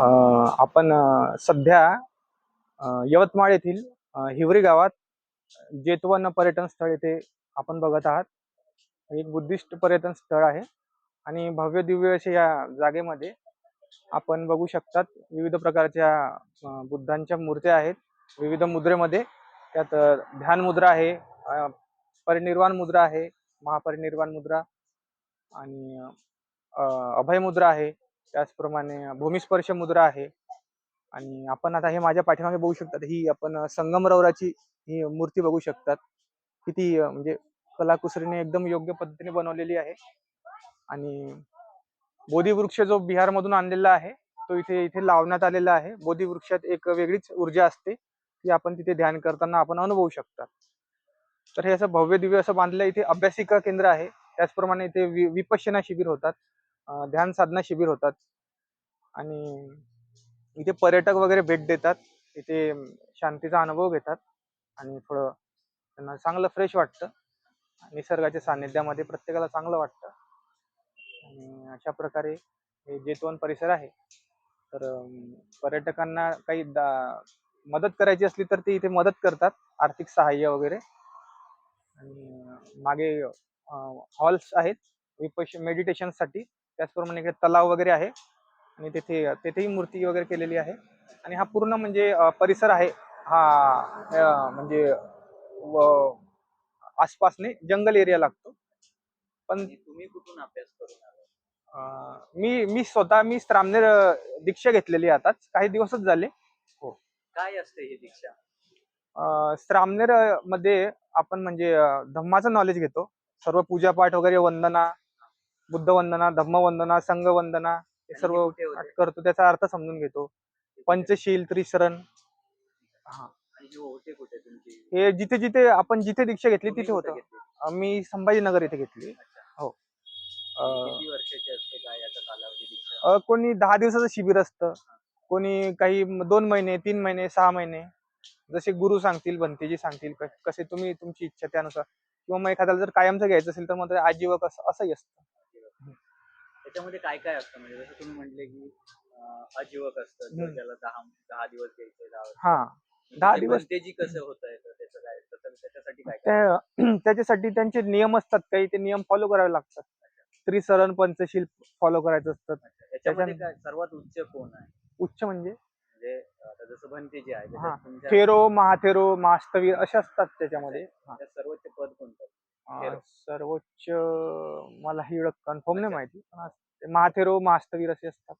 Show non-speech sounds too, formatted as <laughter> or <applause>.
आपण सध्या यवतमाळ येथील हिवरी गावात जेतवन पर्यटन स्थळ येथे आपण बघत आहात. एक बुद्धिस्ट पर्यटन स्थळ आहे आणि भव्य दिव्य अशा या जागेमध्ये आपण बघू शकतात विविध प्रकारच्या बुद्धांच्या मूर्त्या आहेत. विविध मुद्रेमध्ये त्यात ध्यान मुद्रा आहे परिनिर्वाण मुद्रा आहे महापरिनिर्वाण मुद्रा आणि अभय मुद्रा आहे. त्याचप्रमाणे भूमिस्पर्श मुद्रा आहे. आणि आपण आता हे माझ्या पाठीमागे बघू शकतात. ही आपण संगमरवराची ही मूर्ती बघू शकतात. किती म्हणजे कलाकुसरीने एकदम योग्य पद्धतीने बनवलेली आहे. आणि बोधी वृक्ष जो बिहार मधून आणलेला आहे तो इथे इथे लावण्यात आलेला आहे. बोधी वृक्षात एक वेगळीच ऊर्जा असते ती आपण तिथे ध्यान करताना आपण अनुभवू शकता तर हे असं भव्य दिव्य असं बांधलं इथे अभ्यासिका केंद्र आहे. त्याचप्रमाणे इथे वि विपश्यना शिबिर होतात. ध्यान साधना शिबिर होतात. आणि इथे पर्यटक वगैरे भेट देतात. इथे शांतीचा अनुभव घेतात. आणि थोडं त्यांना चांगलं फ्रेश वाटतं. निसर्गाच्या सान्निध्यामध्ये प्रत्येकाला चांगलं वाटतं. आणि अशा प्रकारे हे जेतवन परिसर आहे. तर पर्यटकांना काही दा- मदत करायची असली तर ते इथे मदत करतात. आर्थिक सहाय्य वगैरे. आणि मागे हॉल्स आहेत. विपश मेडिटेशनसाठी त्याचप्रमाणे इकडे तलाव वगैरे आहे. आणि तिथे तेथेही मूर्ती वगैरे केलेली आहे. आणि हा पूर्ण म्हणजे परिसर आहे. हा म्हणजे व- आसपासने जंगल एरिया लागतो. पण आणि तुम्ही कुठून अभ्यास करून मी मी स्वतः मी स्त्रामनेर अं, दीक्षा घेतलेली आताच. काही दिवसच झाले. काय असते ही दीक्षा? अं, मध्ये आपण म्हणजे धम्माचं नॉलेज घेतो. सर्व पूजापाठ वगैरे वंदना बुद्ध वंदना धम्म वंदना संघ वंदना हे सर्व कुठे होते? पाठ करतो त्याचा अर्थ समजून घेतो. पंचशील त्रिशरण. हा. आणि हे होते कुठे तुमची? हे जिथे जिथे आपण जिथे दीक्षा घेतली तुम्ही तिथे कुठे होतं. घेतली? मी संभाजीनगर इथे घेतली. अच्छा. हो. आणि अं, किती वर्षाची असते? काय याचा कालावधी दीक्षा? अ, कोणी दहा दिवसाचं शिबिर असतं. कोणी काही म- दोन महिने तीन महिने सहा महिने. जसे गुरु सांगतील भंतेजी सांगतील क- कसे तुम्ही तुमची इच्छा त्यानुसार. किंवा मग एखाद्याला जर कायमचं घ्यायचं असेल तर मग ते आजीवक असं असंही असतं. त्याच्यामध्ये काय काय असतं? म्हणजे जसं तुम्ही म्हटले की अं, अजीवक असतं किंवा हम्म. ज्याला दहा दहा दिवस द्यायचे दहा हा. म्हणजे दहा ते दिवस- बनतेजी कसं होत आहे त्याचं काय त्याचं- त्याच्यासाठी काय काय त्या <clears throat> त्याच्यासाठी त्यांचे नियम असतात. काही ते नियम फॉलो करावे लागतात. त्रिसरण पंचशील फॉलो करायचं असतं. याच्यामध्ये त्याच्या- काय सर्वात उच्च कोण आहे? उच्च म्हणजे? म्हणजे आता जसं भंतेजी आहे हा. तुमच्या थेरो महाथेरो मास्तवीर असे असतात त्याच्यामध्ये. हा. सर्वोच्च पद कोणतं. सर्वोच्च मला एवढं कन्फर्म नाही. माहिती महाथेरो मास्तवीर असे असतात